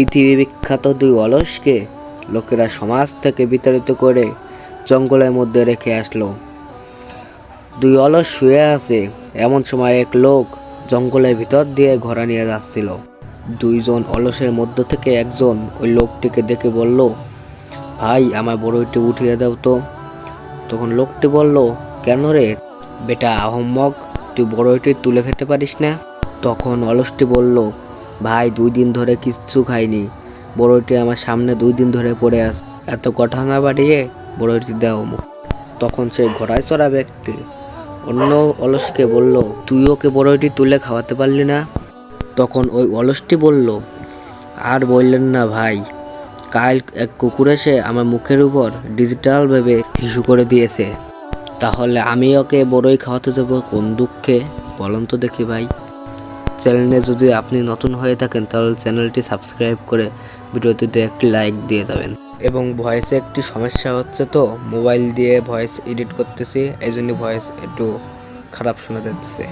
পৃথিবী বিখ্যাত দুই অলসকে লোকেরা সমাজ থেকে বিতাড়িত করে জঙ্গলের মধ্যে রেখে আসলো। দুই অলস শুয়ে আছে, এমন সময় এক লোক জঙ্গলের ভিতর দিয়ে ঘোড়া নিয়ে যাচ্ছিল। দুইজন অলসের মধ্য থেকে একজন ওই লোকটিকে দেখে বলল, ভাই, আমার বড়ইটি উঠিয়ে দাও তো। তখন লোকটি বলল, কেন রে? বেটা আহম্মক, তুই বড়ইটি তুলে খেতে পারিস না? তখন অলসটি বলল ভাই, দুই দিন ধরে কিচ্ছু খাইনি। বড়ইটি আমার সামনে দুই দিন ধরে পড়ে আস এত কথা না বাড়িয়ে বড়ইটি দাও তখন সেই ঘোড়ায় চড়া ব্যক্তি। অন্য অলসকে বলল, তুই ওকে বড়ইটি তুলে খাওয়াতে পারলি না? তখন ওই অলসটি বলল, আর বললেন না ভাই, কাল এক কুকুর এসে আমার মুখের উপর ডিজিটাল ভেবে হিসু করে দিয়েছে। তাহলে আমি ওকে বড়ই খাওয়াতে যাব কোন দুঃখে? বলুন তো দেখি ভাই। চ্যানেলে যদি আপনি নতুন হয়ে থাকেন, তাহলে চ্যানেলটি সাবস্ক্রাইব করে ভিডিওটিতে একটি লাইক দিয়ে যাবেন। এবং ভয়েসে একটি সমস্যা হচ্ছে তো মোবাইল দিয়ে ভয়েস এডিট করতেছি এই জন্য ভয়েস একটু খারাপ শোনা যাচ্ছে।